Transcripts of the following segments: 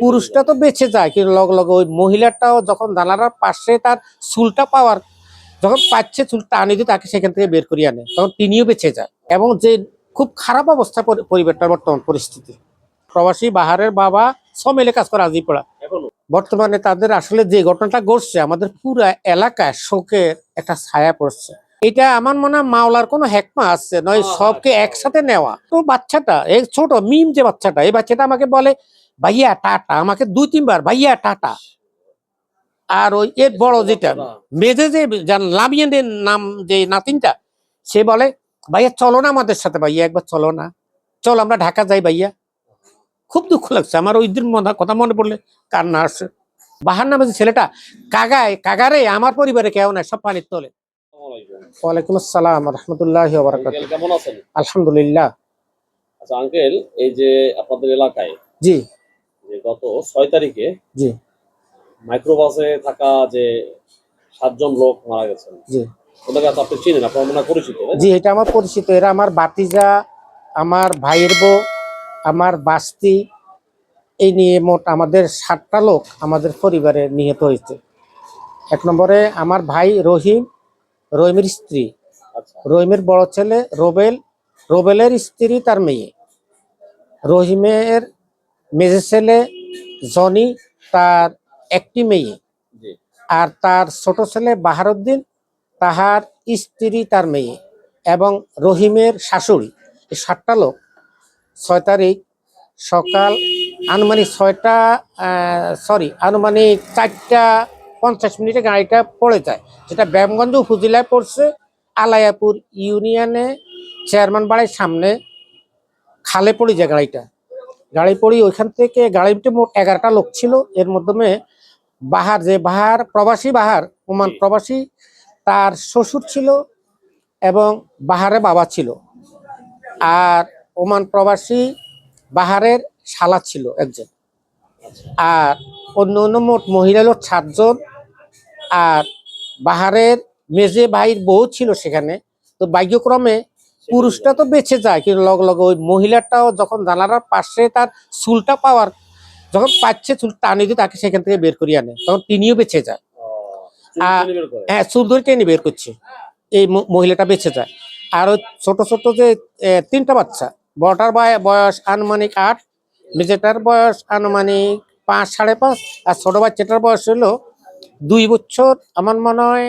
পুরুষটা তো বেঁচে যায় কিন্তু লগ লগে ওই মহিলাটাও যখন জানালার পাশে তার চুলটা পাওয়ার যখন পাচ্ছে চুল টানি দিয়ে তাকে সেখান থেকে বের করিয়ে আনে তখন তিনিও বেঁচে যায়। এবং যে খুব খারাপ অবস্থা পরিবেশটা বর্তমান পরিস্থিতি। প্রবাসী বাহারের বাবা সমেলে কাজ করে আজই পড়া। বর্তমানে তাদের আসলে যে ঘটনাটা ঘটছে আমাদের পুরো এলাকায় শোকের একটা ছায়া পড়ছে। এটা আমার মনে হয় মাওলার কোনো হেকমা আছে নয় সবকে একসাথে নেওয়া। তো বাচ্চাটা এই ছোট মিম যে বাচ্চাটা এই বাচ্চাটা আমাকে বলে ভাইয়া টাটা আমাকে দুই তিনবার ভাইয়া টাটা। আর ওই এর বড় যেটা মেঝে যে লামিয়ানের নাম যে নাতিনটা সে বলে ভাইয়া চলো না আমাদের সাথে ভাইয়া একবার চলো না। চলো আমরা ঢাকা যাই ভাইয়া। খুব দুঃখ লাগছে। আমার ওই দিন কথা মনে পড়লে কান্না আসে বাহার নামে যে ছেলেটা কাগায় কাগারে আমার পরিবারে কেউ নাই সব পানির তোলে। ওয়ালাইকুম আসসালাম রহমতুল্লাহ আলহামদুলিল্লাহ। আচ্ছা আঙ্কেল এই যে আপনাদের এলাকায় জি। যে গত ছয় তারিখে জি। মাইক্রোবাসে থাকা যে সাতজন লোক মারা গেছেন। জি। ওদেরকে আপনি চিনেন আপনার মনে পরিচিত জি এটা আমার পরিচিত। এরা আমার বাতিজা আমার ভাইয়ের বউ আমার বাস্তি এই নিয়ে মোট আমাদের সাতটা লোক আমাদের পরিবারে নিহত হয়েছে। এক নম্বরে আমার ভাই রহিম রহিমের স্ত্রী। আচ্ছা। রহিমের বড় ছেলে রোবেল রোবেলের স্ত্রী তার মেয়ে। রহিমের মেজে ছেলে জনি তার একটি মেয়ে। আর তার ছোট ছেলে বাহারুদ্দিন তাহার স্ত্রী তার মেয়ে এবং রহিমের শাশুড়ি। এই সাতটা লোক ছয় তারিখ সকাল আনুমানিক ছয়টা সরি আনুমানিক চারটা পঞ্চাশ মিনিটে গাড়িটা পড়ে যায়। যেটা ব্যায়ামগঞ্জ উপজেলায় পড়ছে আলায়াপুর ইউনিয়নে চেয়ারম্যান বাড়ির সামনে খালে পড়ে যায় গাড়িটা। গাড়ি পড়ি ওইখান থেকে গাড়িতে মোট এগারোটা লোক ছিল। এর মাধ্যমে বাহার যে বাহার প্রবাসী বাহার ওমান প্রবাসী তার শ্বশুর ছিল এবং বাহারে বাবা ছিল। আর ওমান প্রবাসী বাহারের শালা ছিল একজন। আর অন্য অন্য মোট মহিলা লোক সাতজন। আর বাহারের মেজে ভাইয়ের বউ ছিল সেখানে। তো ভাগ্যক্রমে পুরুষটা তো বেঁচে যায় কিন্তু লগ লগে ওই মহিলাটাও যখন জানালার পাশে তার চুলটা পাওয়ার যখন পাচ্ছে চুল টানি দিয়ে তাকে সেখান থেকে বের করিয়ে আনে তখন তিনিও বেঁচে যায়। হ্যাঁ চুল ধরে টেনে বের করছে এই মহিলাটা বেঁচে যায়। আর ওই ছোট ছোট যে তিনটা বাচ্চা বড়টার বয়- বয়স আনুমানিক আট মেজেটার বয়স আনুমানিক পাঁচ সাড়ে পাঁচ আর ছোট বাচ্চাটার বয়স হলো দুই বছর আমার মনে হয়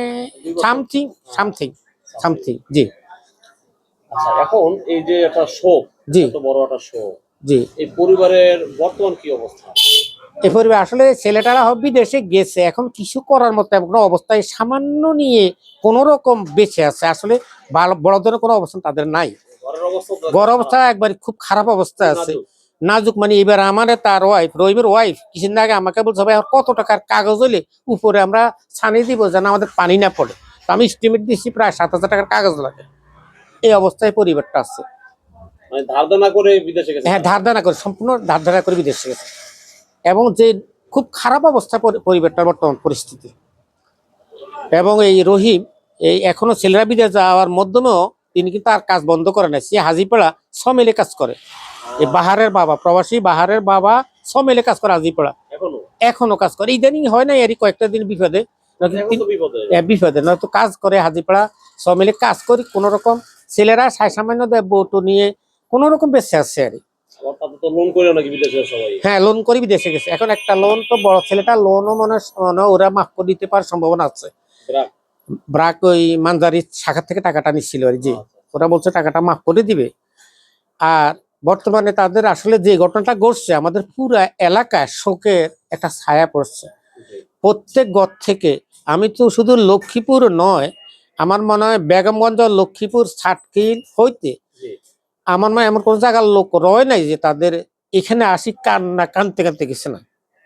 সামথিং সামথিং সামথিং জি। আচ্ছা এখন এই যে একটা শোক জি। এত বড় একটা শোক জি। এই পরিবারের বর্তমান কি অবস্থা? এ পরিবার আসলে ছেলেটারা বিদেশে গেছে এখন কিছু করার মতো এমন অবস্থায় সামান্য নিয়ে কোন রকম বেঁচে আছে। আসলে বড় ধরনের কোনো অবস্থান তাদের নাই। বড় অবস্থা একবার খুব খারাপ অবস্থা আছে। নাজুক। মানে এবার আমার তার ওয়াইফ রহিমের ওয়াইফ কিছুদিন আগে আমাকে বলছে ভাই কত টাকার কাগজ হলে উপরে আমরা ছানি দিব যেন আমাদের পানি না পড়ে? তো আমি এস্টিমেট দিচ্ছি প্রায় সাত হাজার টাকার কাগজ লাগে। এই অবস্থায় পরিবারটা আছে। মানে ধার দেনা করে বিদেশে গেছে? হ্যাঁ ধার ধারা করে সম্পূর্ণ ধার ধারা করে বিদেশে গেছে। এবং যে খুব খারাপ অবস্থা পরি- পরিবারটার বর্তমান পরিস্থিতি। এবং এই রহিম এই এখনও ছেলেরা বিদেশ যাওয়ার মাধ্যমেও তিনি কিন্তু আর কাজ বন্ধ করে না সে হাজিপাড়া সমেলে কাজ করে। এই বাহারের বাবা প্রবাসী বাহারের বাবা সমেলে কাজ করে হাজিপাড়া। এখনও? এখনও কাজ করে। ইদানিং হয় না এরই কয়েকটা দিন বিপদে। তো বিপদে। বিপদে। নয়তো কাজ করে হাজিপাড়া সব মিলে কাজ করি কোন রকম ছেলেরা সাই সামান্য বউটো নিয়ে কোন রকম বেঁচে আসছে আর হ্যাঁ লোন করে বিদেশে গেছে। এখন একটা লোন তো বড় ছেলেটা লোনও মনে ওরা মাফ করে দিতে পারার সম্ভাবনা আছে। ব্রাক? ওই মানজারির শাখা থেকে টাকাটা নিচ্ছিল আর। জি আচ্ছা। ওরা বলছে টাকাটা মাফ করে দিবে। আর বর্তমানে তাদের আসলে যে ঘটনাটা ঘটছে আমাদের পুরো এলাকায় শোকের একটা ছায়া পড়ছে। প্রত্যেক ঘর থেকে আমি তো শুধু লক্ষ্মীপুর নয় আমার মনে হয় বেগমগঞ্জ লক্ষ্মীপুর ছাটকিল হইতে আমার মনে এমন কোন জায়গার লোক রয় নাই যে তাদের এখানে আসি কান্না কানতে কানতে গেছে না।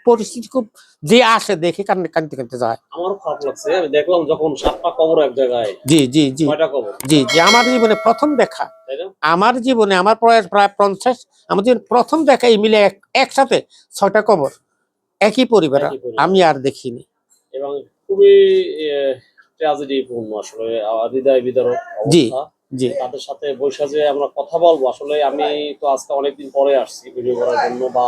পরিস্থিতি খুব যে আসে দেখে কান্না কানতে কানতে যায়। আমারও খারাপ লাগছে। আমি দেখলাম যখন সাতটা কবর এক জায়গায়। জি জি জি। কয়টা কবর। জি জি। আমার জীবনে প্রথম দেখা। আমার জীবনে আমার বয়স প্রায় পঞ্চাশ আমার জীবনে প্রথম দেখা এই মিলে এক- একসাথে ছয়টা কবর। একই পরিবার। একই পরিবার। আমি আর দেখিনি। এবং খুবই ট্র্যাজেডি পূর্ণ আসলে হৃদয় বিদারক জি। জি। তাদের সাথে বৈশা যে আমরা কথা বলব আসলে আমি তো আজকে অনেকদিন পরে আসছি ভিডিও করার জন্য বা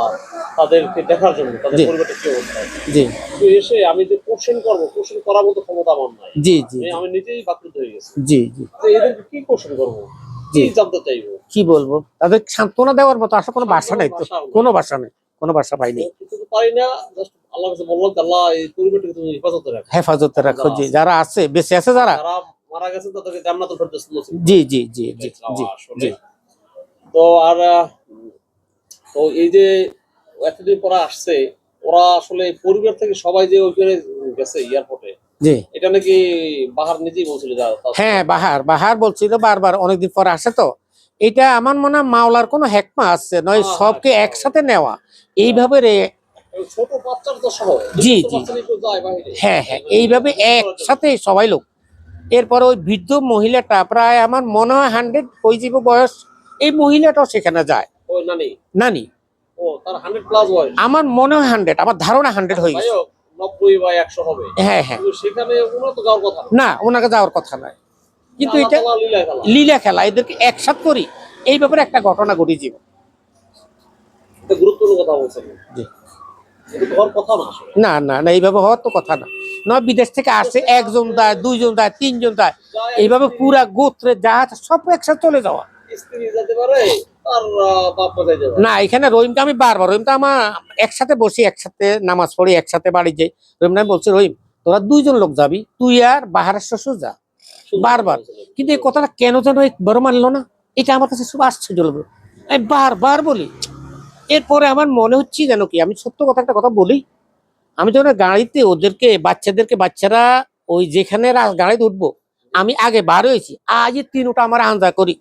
তাদেরকে দেখার জন্য তাদের পরিবারটা কি অবস্থা? জি। তো এসে আমি যে কোশ্চেন করব কোশ্চেন করার মতো ক্ষমতা আমার নাই। জি জি আমি- নিজেই বাকরুদ্ধ হয়ে গেছি। জি জি। তো এদেরকে কি কোশ্চেন করব? কি জি। জানতে চাইব? কি বলব? তাদের সান্ত্বনা দেওয়ার মতো আসলে কোনো ভাষা নেই তো। কোনো ভাষা নেই। কোনো ভাষা পাইনি। হেফাজতে রাখো। জি যারা আছে বেঁচে আছে যারা। জি জি জি জি জি জি। তো আর তো এই যে এতদিন পরে আসছে ওরা আসলে পরিবার থেকে সবাই যে ওইখানে গেছে এয়ারপোর্টে জি। এটা নাকি বাহার নিজেই বলছিল হ্যাঁ বাহার বাহার বলছিল বারবার অনেকদিন পরে আসে তো। এটা আমার মনে হয় মাওলার কোনো হেকমা আছে নয় হ্যাঁ, সবকে হ্যাঁ। একসাথে নেওয়া। এইভাবে রে জি, জি। হ্যাঁ হ্যাঁ এইভাবে একসাথে সবাই লোক। এরপরে ওই বৃদ্ধ মহিলাটা প্রায় আমার মনে হয় হান্ড্রেড জীব বয়স এই মহিলাটাও সেখানে যায়। নানি? আমার মনে হয় হান্ড্রেড আমার ধারণা হান্ড্রেড হয়ে গেছে। হ্যাঁ হ্যাঁ। না ওনাকে যাওয়ার কথা নয়। কিন্তু এটা লীলা খেলা। এদেরকে একসাথ করি এই ব্যাপারে একটা ঘটনা ঘটেছিল গুরুত্বপূর্ণ কথা বলছেন। জি। না না না না এইভাবে হওয়ার তো কথা না। নয় বিদেশ থেকে আসছে একজন দেয় দুইজন দেয় তিনজন দেয় এইভাবে পুরা গোত্রে জাহাজ সব একসাথে চলে যাওয়া। না এখানে রহিমটা আমি বারবার রহিমটা আমার একসাথে বসি একসাথে নামাজ পড়ি একসাথে বাড়ি যাই। রহিমটা আমি বলছি রহিম তোরা দুইজন লোক যাবি তুই আর বাহারের শ্বশুর যা। বারবার। কিন্তু এই কথাটা কেন যেন বড় মানলো না? এটা আমার কাছে খুব আশ্চর্য লাগল। আমি বারবার বলি এরপরে আমার মনে হচ্ছে যেন কি আমি সত্য কথা একটা কথা বলি। আমি যখন গাড়িতে ওদেরকে বাচ্চাদেরকে বাচ্চারা ওই যেখানে গাড়িতে উঠবো আমি আগে বার হয়েছি। আজ তিনটা আমার আন্দা করি।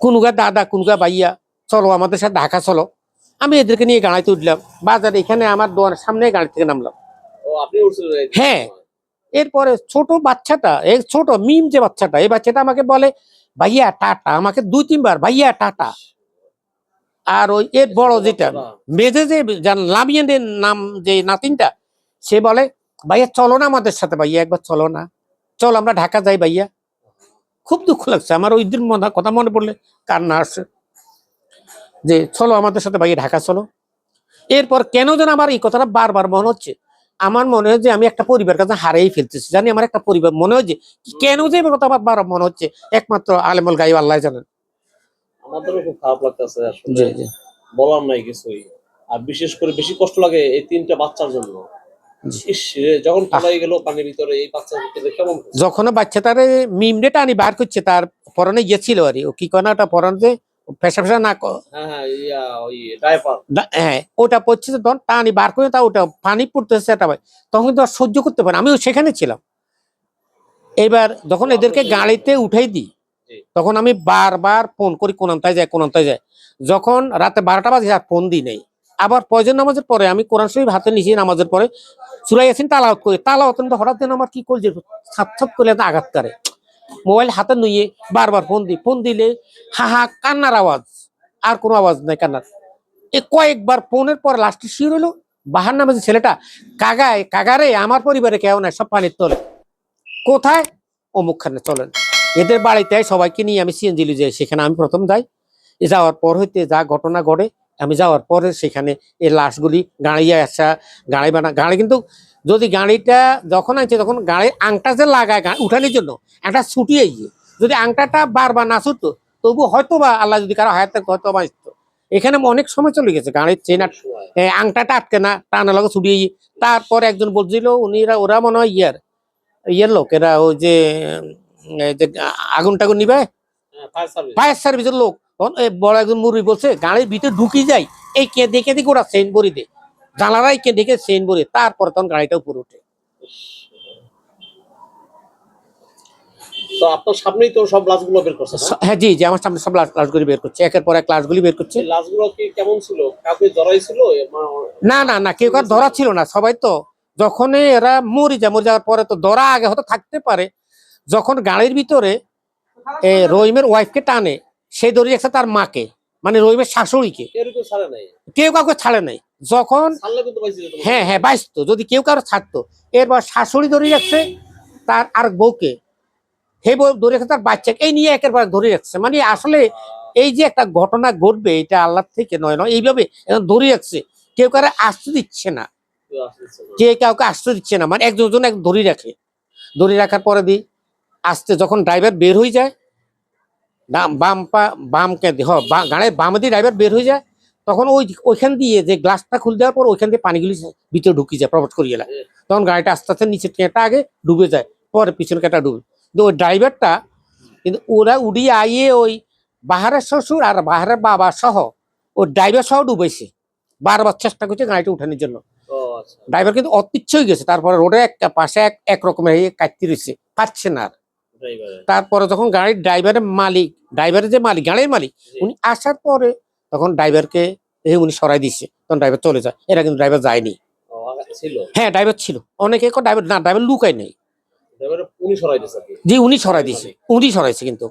কুনুগা দাদা কুনুগা ভাইয়া চলো আমাদের সাথে ঢাকা চলো। আমি এদেরকে নিয়ে গাড়িতে উঠলাম। বাজার এখানে আমার দোয়ার সামনে গাড়ি থেকে নামলাম। হ্যাঁ। এরপরে ছোট বাচ্চাটা এই ছোট মিম যে বাচ্চাটা এই বাচ্চাটা আমাকে বলে ভাইয়া টাটা। আমাকে দুই তিনবার ভাইয়া টাটা। আর ওই এর বড় যেটা মেঝে যে লামিয়ানের নাম যে নাতিনটা সে বলে ভাইয়া চলো না আমাদের সাথে ভাইয়া একবার চলো না। চল আমরা ঢাকা যাই ভাইয়া। খুব দুঃখ লাগছে। আমার ওই দিন মনে কথা মনে পড়লে কান্না আসে। যে চলো আমাদের সাথে ভাইয়া ঢাকা চলো। এরপর কেন যেন আমার এই কথাটা বারবার মনে হচ্ছে। আমার মনে হয় যে আমি একটা পরিবার কাছে হারিয়ে ফেলতেছি। জানি আমার একটা পরিবার মনে হয় যে কেন যে এবার কথা আমার মনে হচ্ছে একমাত্র আলেমুল গাই আল্লাহ জানেন। আমাদেরও খুব খারাপ লাগতেছে আসলে। বলার নাই কিছুই। আর বিশেষ করে বেশি কষ্ট লাগে এই তিনটা বাচ্চার জন্য। যখন পলাই গেল পানির ভিতরে এই বাচ্চা কেমন যখন বাচ্চাটারে মিমডে টানি বার করছে তার পরনে গিয়েছিল আর ও কি ওটা পরন পেশা না হ্যাঁ হ্যাঁ দা- হ্যাঁ ওটা পড়ছে তো তখন টানি বার করে তা ওটা পানি পড়তেছে একটা ভাই। তখন কিন্তু আর সহ্য করতে পারে আমিও সেখানে ছিলাম। এবার যখন এদেরকে গাড়িতে উঠাই দিই তখন আমি বারবার ফোন করি কোন আন্তায় যায় কোন আন্তায় যায়। যখন রাতে বারোটা বাজে আর ফোন দিই নেই। আবার পয়জন নামাজের পরে আমি কোরআন শরীফ হাতে নিয়েছি নামাজের পরে চুরাই আছেন তালাওয়াত করি। তালাওয়াত হঠাৎ যেন আমার কি করছে ছাপ ছাপ করে একটা আঘাত করে। মোবাইল হাতে নুয়ে বারবার ফোন দিই। ফোন দিলে হা হা, কান্নার আওয়াজ। আর কোনো আওয়াজ নাই কান্নার। এ কয়েকবার ফোনের পর লাস্টে শির হলো বাহার নামে যে ছেলেটা কাগায় কাগারে আমার পরিবারে কেউ নাই, সব পানির তোলে। কোথায়? অমুকখানে চলেন। এদের বাড়িতে সবাইকে নিয়ে আমি সিএনজিলি যাই, সেখানে আমি প্রথম যাই। যাওয়ার পর হইতে যা ঘটনা ঘটে আমি যাওয়ার পরে সেখানে এই লাশগুলি গাড়িয়ে আসা গাড়ি বানা গাড়ি কিন্তু যদি গাড়িটা যখন আছে তখন গাড়ির আংটা যে লাগায় উঠানোর জন্য একটা ছুটিয়ে গিয়ে যদি আংটাটা বারবার না ছুটতো তবু হয়তো বা আল্লাহ যদি কারও হায়াতে হয়তো বা আসতো। এখানে অনেক সময় চলে গেছে গাড়ির চেন আট- আংটাটা আটকে না টানা লাগে ছুটিয়ে গিয়ে তারপর একজন বলছিল উনিরা ওরা মনে হয় ইয়ার ইয়ের লোক এরা ওই যে আগুন টাগুন নিবে সার্ভিস। ফায়ার সার্ভিসের লোক। তখন এই বড় একজন মুরবি বলছে গাড়ির ভিতরে ঢুকি যায় এই কে দেখে দেখে ওরা সেন বড়ি দে জানারাই কে দেখে সেন বড়ি তারপর তখন গাড়িটা উপরে ওঠে। তো আপনার সামনেই তো সব লাশগুলো বের করছে হ্যাঁ জি জি আমার সামনে সব লাশগুলি বের করছে। একের পর এক লাশগুলি বের করছে। লাশগুলো কি কেমন ছিল? কাউকে জড়াই ছিল? না না না কেউ কার ধরা ছিল না সবাই তো। যখন এরা মরে যায় মরে যাওয়ার পরে তো ধরা আগে হয়তো থাকতে পারে। যখন গাড়ির ভিতরে রহিমের ওয়াইফকে টানে সে ধরে রাখছে তার মাকে। মানে রহিমের শাশুড়িকে। কেউ কাউকে ছাড়ে নাই। যখন হ্যাঁ হ্যাঁ বাইসতো। যদি কেউ কারও ছাড়তো। এরপর শাশুড়ি ধরে রাখছে তার আর বউকে। হে বউ ধরে রাখছে তার বাচ্চাকে। এই নিয়ে একের পর ধরে রাখছে মানে আসলে এই যে একটা ঘটনা ঘটবে এটা আল্লাহ থেকে নয় নয়। এইভাবে ধরে রাখছে কেউ কারও আসতে দিচ্ছে না। কে কাউকে আসতে দিচ্ছে না। মানে একজন জন এক ধরে রাখে। ধরে রাখার পরে দি আসতে যখন ড্রাইভার বের হয়ে যায় বাম পা বাম কে হ গাড়ির বাম দিয়ে ড্রাইভার বের হয়ে যায় তখন ওই ওইখান দিয়ে যে গ্লাসটা খুলে দেওয়ার পর ওইখান দিয়ে পানিগুলি ভিতরে ঢুকিয়ে যায় প্রবেশ করিয়ে যায় তখন গাড়িটা আস্তে আস্তে নিচের কেটা আগে ডুবে যায় পরে পিছনে কেটা ডুবে কিন্তু ওই ড্রাইভারটা কিন্তু ওরা উড়িয়ে আইয়ে ওই বাহারের শ্বশুর আর বাহারের বাবা সহ ওই ড্রাইভার সহ ডুবেছে বারবার চেষ্টা করছে গাড়িটা উঠানোর জন্য। আচ্ছা। ড্রাইভার কিন্তু অতিচ্ছ হয়ে গেছে তারপরে রোডে এক পাশে এক রকমের কাটতে রয়েছে পাচ্ছে না আর। তারপরে যখন গাড়ির ড্রাইভারের মালিক ড্রাইভারের যে মালিক গাড়ির মালিক উনি আসার পরে তখন ড্রাইভারকে এই উনি সরাই দিচ্ছে তখন ড্রাইভার চলে যায়। এরা কিন্তু ড্রাইভার যায়নি। হ্যাঁ ড্রাইভার ছিল। অনেকে ড্রাইভার না ড্রাইভার লুকায় নেই। জি উনি সরাই দিছে। উনি সরাইছে কিন্তু।